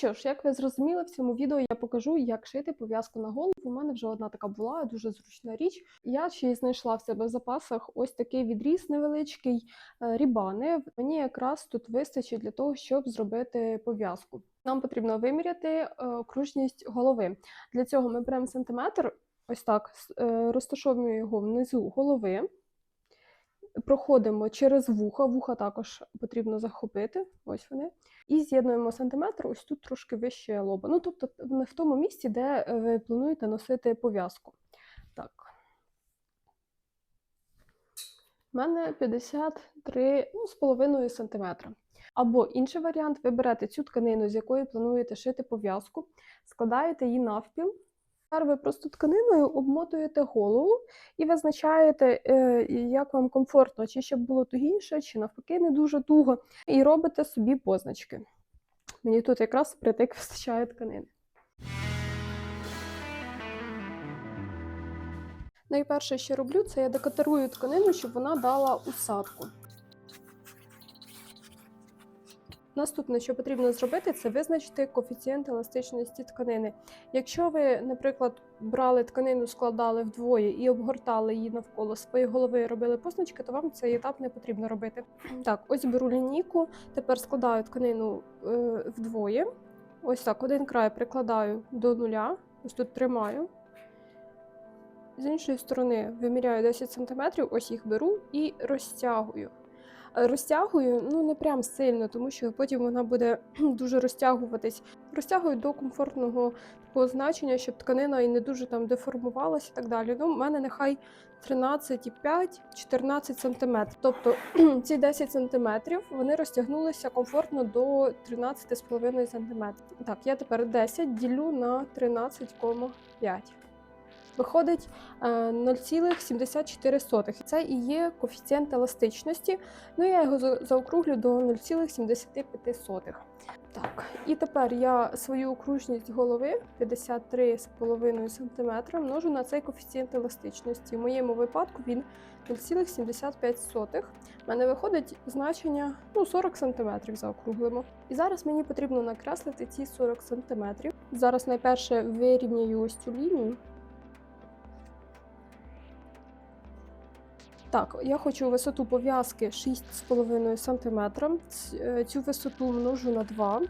що ж, як ви зрозуміли, в цьому відео я покажу, як шити пов'язку на голову. У мене вже одна така була, дуже зручна річ. Я ще й знайшла в себе в запасах ось такий відріз невеличкий е, рібани. Мені якраз тут вистачить для того, щоб зробити пов'язку. Нам потрібно виміряти е, окружність голови. Для цього ми беремо сантиметр, ось так е, розташовуємо його внизу голови. Проходимо через вуха, вуха також потрібно захопити, ось вони. І з'єднуємо сантиметр ось тут трошки вище лоба. Ну, тобто не в тому місці, де е, ви плануєте носити пов'язку. Так. У мене 53 ну, з. Або інший варіант, ви берете цю тканину, з якої плануєте шити пов'язку, складаєте її навпіл. Тепер ви просто тканиною обмотуєте голову і визначаєте, е, як вам комфортно, чи щоб було тугіше, чи навпаки не дуже туго, і робите собі позначки. Мені тут якраз притик вистачає тканини. Найперше, що роблю, це я декаторую тканину, щоб вона дала усадку. Наступне, що потрібно зробити, це визначити коефіцієнт еластичності тканини. Якщо ви, наприклад, брали тканину, складали вдвоє і обгортали її навколо своєї голови і робили позначки, то вам цей етап не потрібно робити. Так, ось беру лінійку, тепер складаю тканину е, вдвоє. Ось так, один край прикладаю до нуля, ось тут тримаю. З іншої сторони виміряю 10 см, ось їх беру і розтягую. Розтягую, ну не прям сильно, тому що потім вона буде дуже розтягуватись. Розтягую до комфортного такого значення, щоб тканина і не дуже там деформувалася і так далі. Ну, в мене нехай 13,5-14 см. Тобто ці 10 см вони розтягнулися комфортно до 13,5 см. Так, я тепер 10 ділю на 13,5. Виходить е, 0,74. Це і є коефіцієнт еластичності. Ну, я його за- заокруглю до 0,75. Так, і тепер я свою окружність голови 53,5 см множу на цей коефіцієнт еластичності. В моєму випадку він 0,75. У мене виходить значення ну, 40 см заокруглимо. І зараз мені потрібно накреслити ці 40 см. Зараз найперше вирівняю ось цю лінію. Так, я хочу висоту пов'язки 6,5 см. Е, Цю висоту множу на 2.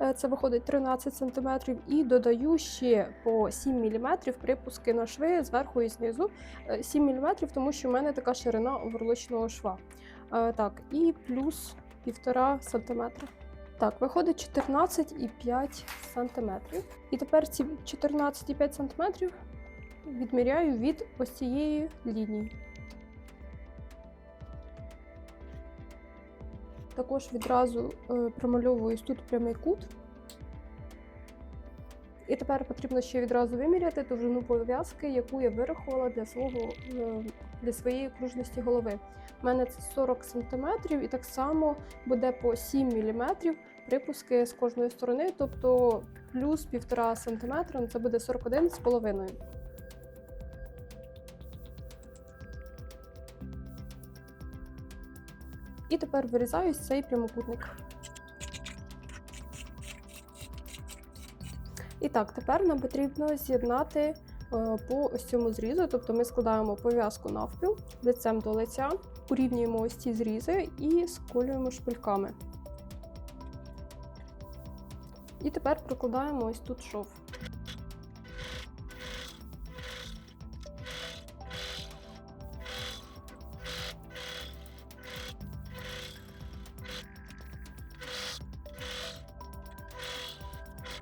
Е, Це виходить 13 см. І додаю ще по 7 мм припуски на шви зверху і знизу. Е, 7 мм, тому що в мене така ширина оверлочного шва. Е, Так, і плюс 1,5 см. Так, виходить 14,5 см. І тепер ці 14,5 см відміряю від ось цієї лінії. Також відразу е, промальовую тут прямий кут. І тепер потрібно ще відразу виміряти довжину пов'язки, яку я вирахувала для свого е, для своєї окружності голови. У мене це 40 см, і так само буде по 7 мм припуски з кожної сторони, тобто плюс 1,5 см, ну, це буде 41,5 І тепер вирізаю цей прямокутник. І так, тепер нам потрібно з'єднати е, по ось цьому зрізу, тобто ми складаємо пов'язку навпіл лицем до лиця, урівнюємо ось ці зрізи і сколюємо шпильками. І тепер прокладаємо ось тут шов.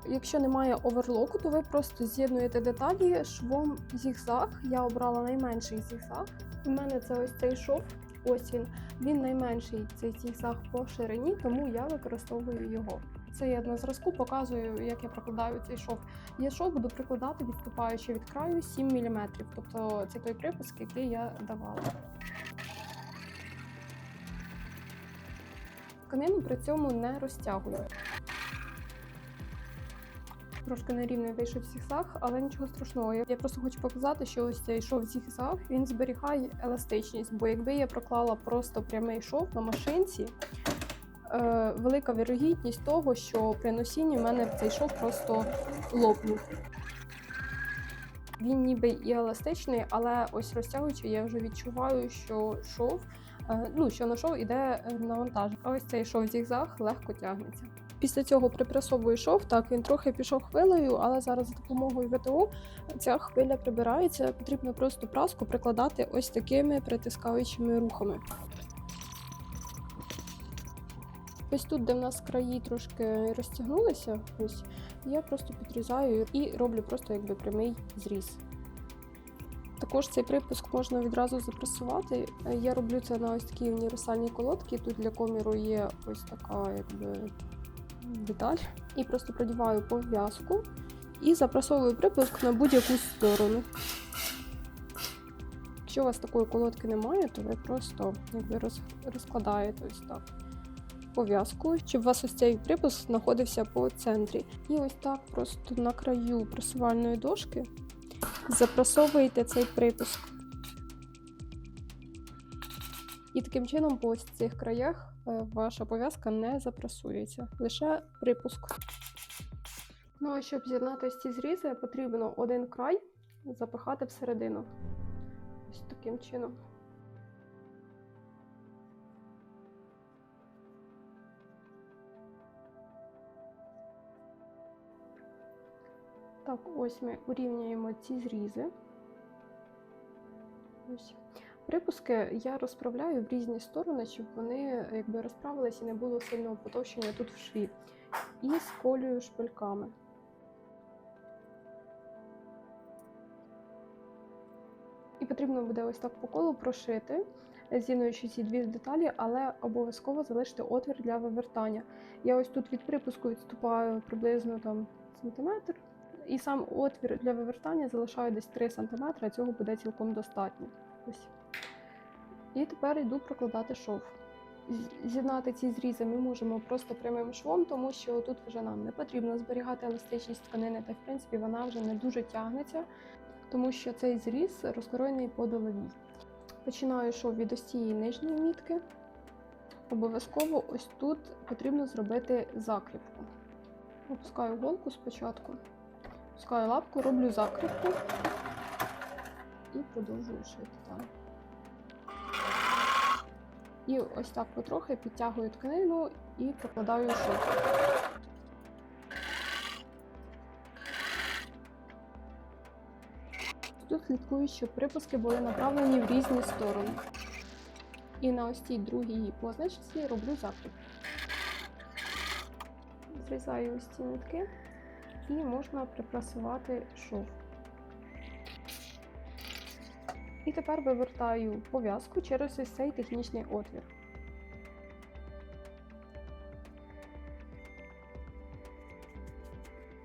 Якщо немає оверлоку, то ви просто з'єднуєте деталі швом зігзаг. Я обрала найменший зігзаг. У мене це ось цей шов. Ось він. Він найменший цей зігзаг по ширині, тому я використовую його. Це я на зразку показую, як я прокладаю цей шов. Я шов буду прикладати, відступаючи від краю 7 мм. Тобто це той припуск, який я давала. Тканину при цьому не розтягую. Трошки нерівний вийшов зігзаг, але нічого страшного. Я просто хочу показати, що ось цей шов зігзаг він зберігає еластичність. Бо якби я проклала просто прямий шов на машинці, е, велика вірогідність того, що при носінні в мене цей шов просто лопнув. Він ніби і еластичний, але ось розтягуючи, я вже відчуваю, що шов, е, ну що на шов іде е, навантаження. А ось цей шов зігзаг легко тягнеться. Після цього припресовую шов, так він трохи пішов хвилею, але зараз за допомогою ВТО ця хвиля прибирається. Потрібно просто праску прикладати ось такими притискаючими рухами. Ось тут, де в нас краї трошки розтягнулися, ось я просто підрізаю і роблю просто якби прямий зріз. Також цей припуск можна відразу запресувати. Я роблю це на ось такій універсальній колодці. Тут для коміру є ось така якби деталь. І просто продіваю пов'язку і запресовую припуск на будь-яку сторону. Якщо у вас такої колодки немає, то ви просто якби роз- розкладаєте ось так пов'язку, щоб у вас ось цей припуск знаходився по центрі. І ось так просто на краю пресувальної дошки запресовуєте цей припуск. І таким чином по ось цих краях ваша пов'язка не запресується, лише припуск. Ну а щоб з'єднати ці зрізи, потрібно один край запихати всередину. Ось таким чином. Так, ось ми урівнюємо ці зрізи. Ось. Припуски я розправляю в різні сторони, щоб вони якби розправились і не було сильного потовщення тут в шві. І сколюю шпильками. І потрібно буде ось так по колу прошити, з'єднуючи ці дві деталі, але обов'язково залишити отвір для вивертання. Я ось тут від припуску відступаю приблизно там сантиметр. І сам отвір для вивертання залишаю десь 3 см, а цього буде цілком достатньо. Ось. І тепер йду прокладати шов. З'єднати ці зрізи ми можемо просто прямим швом, тому що тут вже нам не потрібно зберігати еластичність тканини, та в принципі вона вже не дуже тягнеться, тому що цей зріз розкроєний по доловій. Починаю шов від ось цієї нижньої мітки. Обов'язково ось тут потрібно зробити закріпку. Опускаю голку спочатку. Пускаю лапку, роблю закріпку і продовжую шити там. І ось так потрохи підтягую тканину і прокладаю шов. Тут слідкую, щоб припуски були направлені в різні сторони. І на ось цій другій позначці роблю закріпку. Зрізаю ось ці нитки і можна припрасувати шов. І тепер вивертаю пов'язку через ось цей технічний отвір.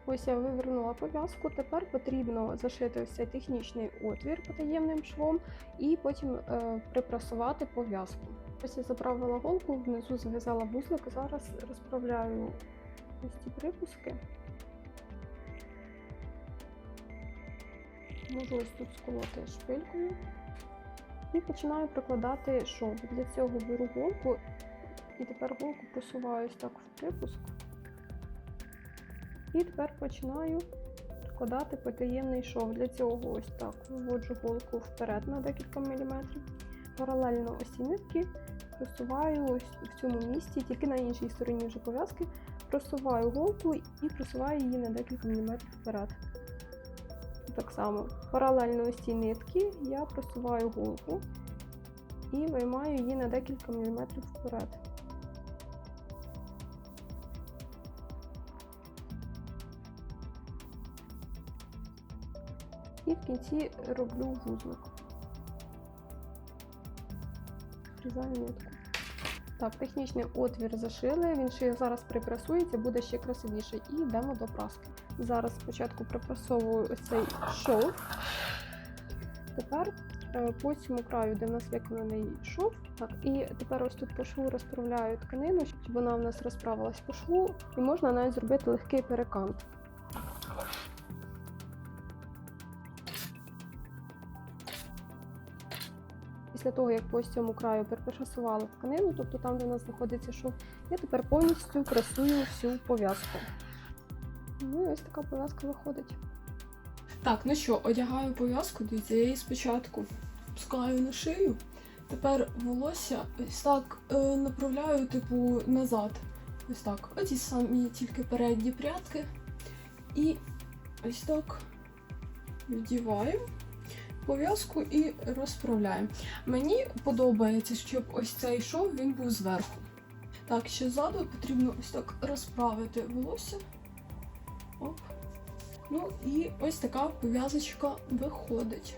Ось я вивернула пов'язку. Тепер потрібно зашити ось цей технічний отвір потаємним швом і потім е, припрасувати пов'язку. Ось я заправила голку, внизу зав'язала вузлик. Зараз розправляю ось ці припуски. Можу ось тут сколоти шпилькою. І починаю прикладати шов. Для цього беру голку і тепер голку просуваю ось так в припуск. І тепер починаю прикладати потаємний шов. Для цього ось так виводжу голку вперед на декілька міліметрів. Паралельно ось ці нитки просуваю ось в цьому місці, тільки на іншій стороні вже пов'язки, просуваю голку і просуваю її на декілька міліметрів вперед. Так само паралельно ось цій нитки я просуваю голку і виймаю її на декілька міліметрів вперед. І в кінці роблю вузлик. Врізаю нитку. Так, технічний отвір зашили, він ще зараз припрасується, буде ще красивіше. І йдемо до праски. Зараз спочатку припрасовую ось цей шов. Тепер е, по цьому краю, де в нас виконаний шов, так, і тепер ось тут по шву розправляю тканину, щоб вона в нас розправилась по шву, і можна навіть зробити легкий перекант. Після того, як по цьому краю перепрасувала тканину, тобто там, де у нас знаходиться шов, я тепер повністю прасую всю пов'язку. Ну і ось така пов'язка виходить. Так, ну що, одягаю пов'язку, дивіться, я її спочатку пускаю на шию, тепер волосся ось так е, направляю, типу, назад. Ось так. Оці самі тільки передні прядки. І ось так вдіваю пов'язку і розправляємо. Мені подобається, щоб ось цей шов він був зверху. Так, ще ззаду потрібно ось так розправити волосся. Оп. Ну і ось така пов'язочка виходить.